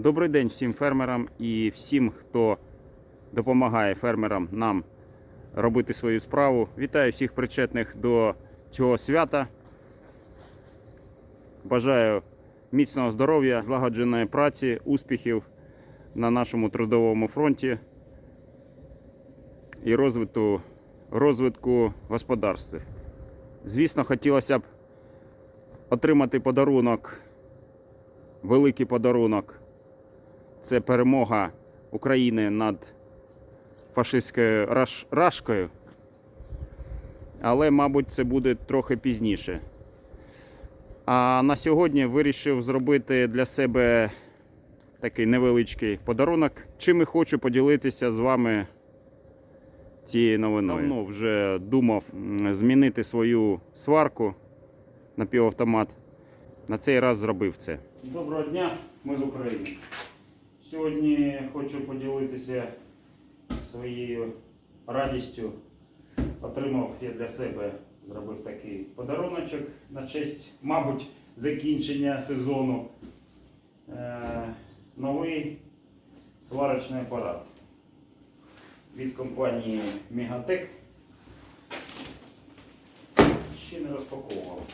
Добрий день всім фермерам і всім, хто допомагає фермерам нам робити свою справу. Вітаю всіх причетних до цього свята. Бажаю міцного здоров'я, злагодженої праці, успіхів на нашому трудовому фронті і розвитку, розвитку господарства. Звісно, хотілося б отримати подарунок, великий подарунок. Це перемога України над фашистською раш... рашкою. Але, мабуть, це буде трохи пізніше. А на сьогодні вирішив зробити для себе такий невеличкий подарунок. Чим і хочу поділитися з вами цією новиною. Давно вже думав змінити свою сварку на півавтомат. На цей раз зробив це. Доброго дня, ми з України. Сьогодні хочу поділитися своєю радістю. Отримав я для себе, зробив такий подаруночок на честь, мабуть, закінчення сезону. Е, новий сварочний апарат від компанії Megatech. Ще не розпаковував.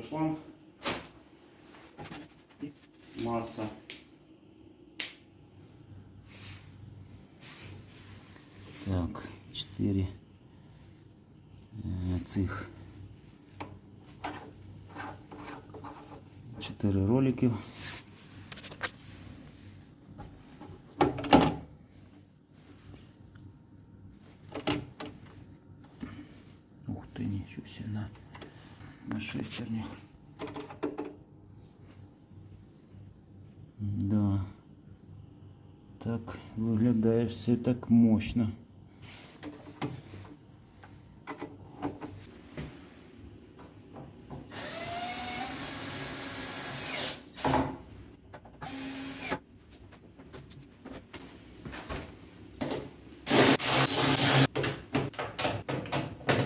Газовий шланг. І Маса. Так, 4 цих 4 роликів. Ух ти, нічого себе На, шестернях. Да. Так виглядає все так мощно.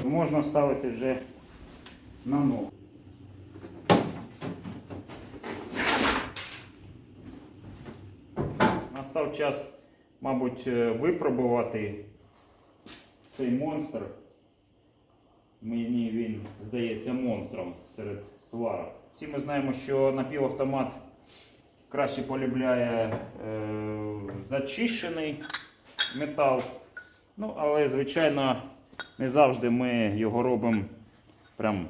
Можна ставити вже на ногу. Настав час, мабуть, е, випробувати цей монстр. Мені він здається монстром серед сварок. Всі ми знаємо, що напівавтомат краще полюбляє е, зачищений метал. Ну, але, звичайно, не завжди ми його робимо прям,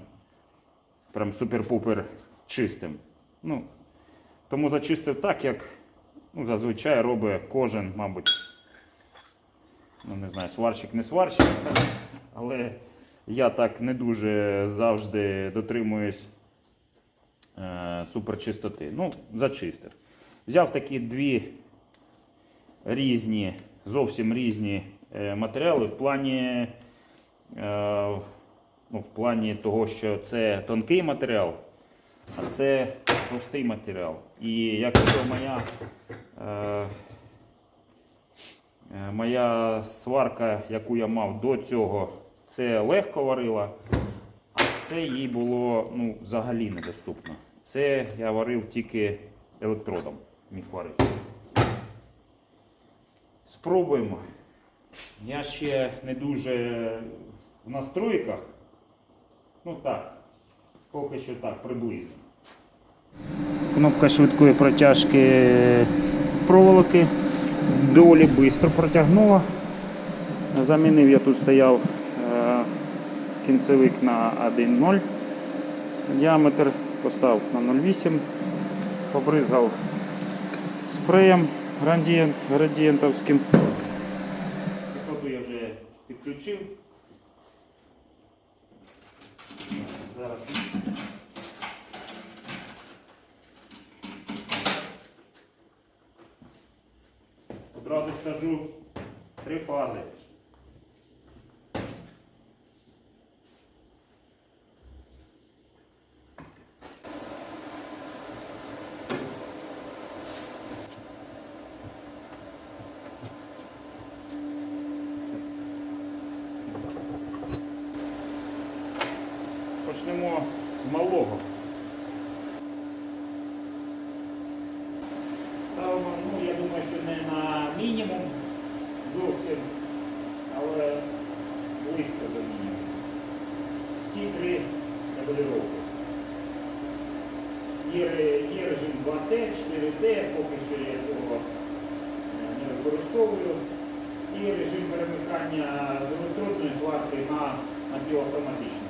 прям супер-пупер чистим. Ну, тому зачистив так, як ну, зазвичай робить кожен, мабуть. Ну, не знаю, сварщик не сварщик. Але я так не дуже завжди дотримуюсь е, суперчистоти. Ну, зачистив. Взяв такі дві різні, зовсім різні е, матеріали в плані, е, ну, в плані того, що це тонкий матеріал, а це товстий матеріал. І якщо моя, е, е, моя сварка, яку я мав до цього, це легко варила, а це їй було ну, взагалі недоступно. Це я варив тільки електродом, міг варити. Спробуємо. Я ще не дуже в настройках. Ну так, поки що так, приблизно. Кнопка швидкої протяжки проволоки доволі швидко протягнула. Замінив я тут стояв е, кінцевик на 1.0. Діаметр поставив на 0,8, побризгав спреєм градієнт, градієнтовським. Лампочку я вже підключив. Зараз. Одразу скажу три фази. Почнемо з малого. Ставимо, ну, я думаю, що не на мінімум зовсім, але близько до мінімуму. Всі три. Є, є режим 2Т, 4Т, поки що я цього е, не використовую. І режим перемикання з електродної сварки на напівавтоматичну.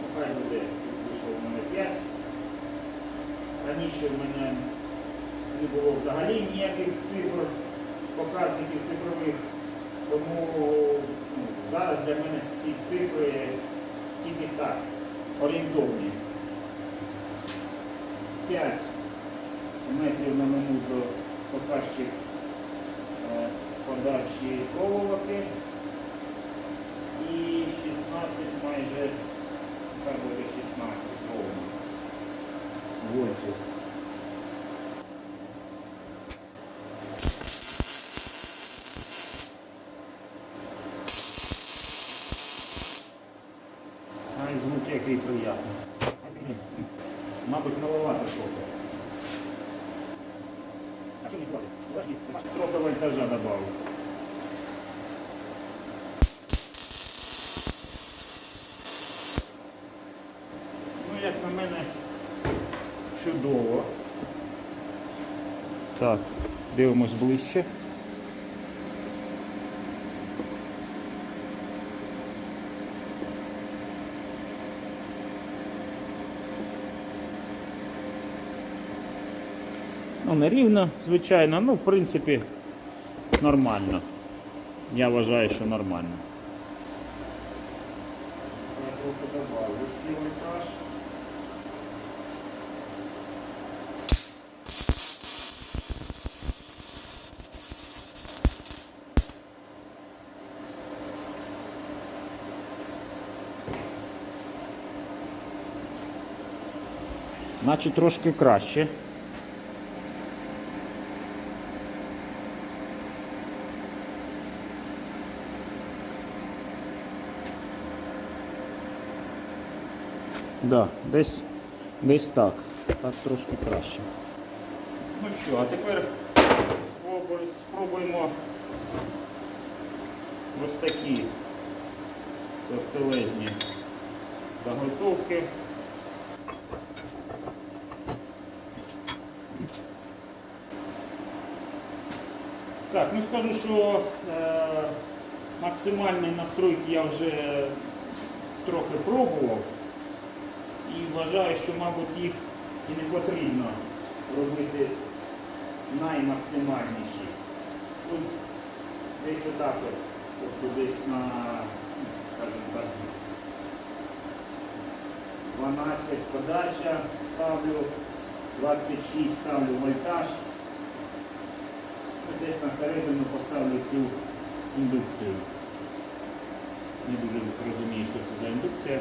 Ну, хай буде, тут вийшло в мене 5. Раніше в мене не було взагалі ніяких цифр, показників цифрових, тому ну, зараз для мене ці цифри тільки так, орієнтовні. 5 метрів на минуту показчик е, подачі проволоки. І 16 майже хай буде 16 вольтів. Ай, звук який приятний. Мабуть, маловато трохи. А що не хватить? Подожди, трохи вольтажа добавив. Ну, як на мене, чудово. Так, дивимось ближче. Ну, не рівно, звичайно, ну, в принципі, нормально. Я вважаю, що нормально. Я трохи добавлю. Значить трошки краще. Да, десь, десь так. Так трошки краще. Ну що, а тепер спробуємо ось такі товстелезні заготовки. Так, ну скажу, що е, максимальні настройки я вже трохи пробував і вважаю, що, мабуть, їх і не потрібно робити наймаксимальніші. Тут десь отак, от, тобто десь на, ну, скажімо так, 12 подача ставлю, 26 ставлю вольтаж. Десь на середину поставлю цю індукцію. Не дуже розумію, що це за індукція.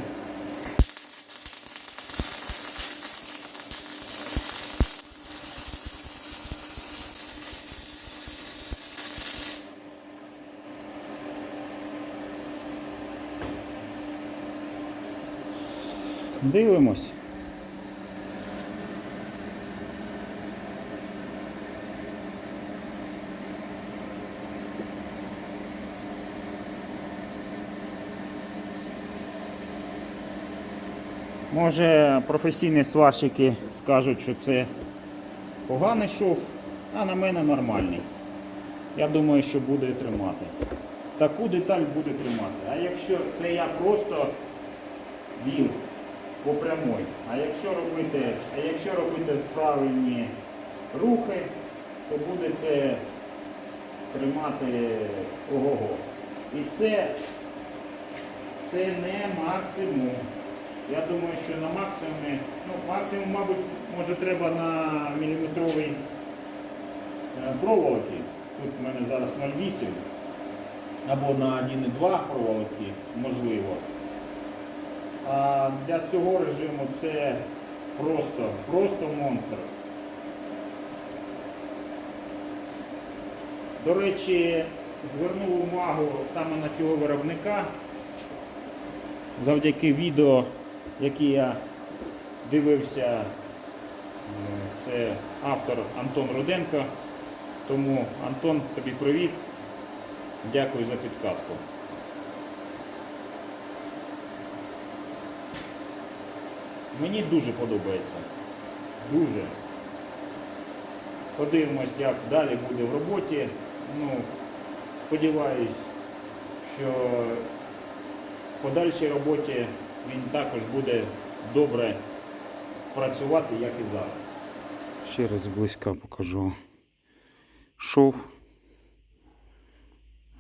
Дивимось. Може професійні сварщики скажуть, що це поганий шов, а на мене нормальний. Я думаю, що буде тримати. Таку деталь буде тримати. А якщо це я просто вів по прямой. А якщо робити, а якщо робити правильні рухи, то буде це тримати ого-го. І це, це не максимум. Я думаю, що на максимумі, ну максимум, мабуть, може треба на міліметровій е, проволоки. Тут в мене зараз 0,8 або на 1,2 проволоки, можливо. А для цього режиму це просто, просто монстр. До речі, звернув увагу саме на цього виробника. Завдяки відео, яке я дивився, е, це автор Антон Руденко. Тому, Антон, тобі привіт. Дякую за підказку. Мені дуже подобається. Дуже. Подивимось, як далі буде в роботі. Ну, сподіваюсь, що в подальшій роботі він також буде добре працювати, як і зараз. Ще раз зблизька покажу шов.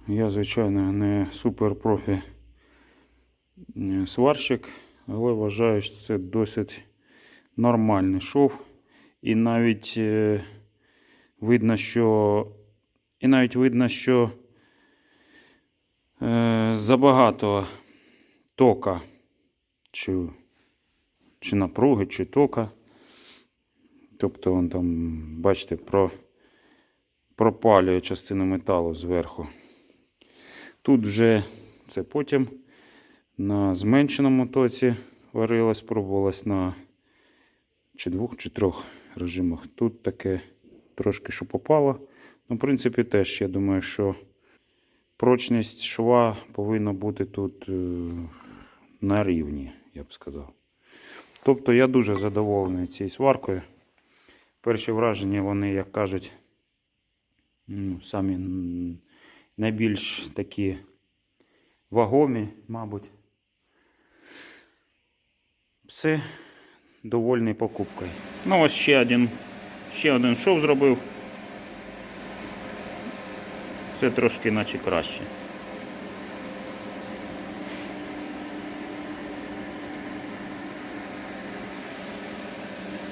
Я, звичайно, не суперпрофі е, сварщик, але вважаю, що це досить нормальний шов. І навіть е, видно, що і навіть видно, що е, забагато тока, чи, чи напруги, чи тока. Тобто он там, бачите, про, пропалює частину металу зверху. Тут вже це потім на зменшеному тоці варилось, пробувалось на чи двох, чи трьох режимах. Тут таке трошки що попало. Ну, в принципі, теж я думаю, що прочність шва повинна бути тут е, на рівні, я б сказав. Тобто я дуже задоволений цією сваркою. Перші враження, вони, як кажуть, ну, самі найбільш такі вагомі, мабуть. Все довольний покупкою. Ну, ось ще один, ще один шов зробив. Це трошки наче краще.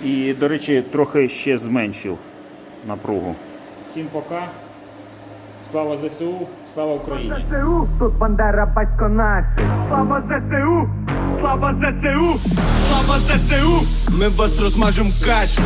І, до речі, трохи ще зменшив напругу. Всім пока. Слава ЗСУ, слава Україні! ЗСУ, тут Бандера батько наш. Слава ЗСУ! Слава ЗСУ! Слава ЗСУ! Ми вас розмажем кашу!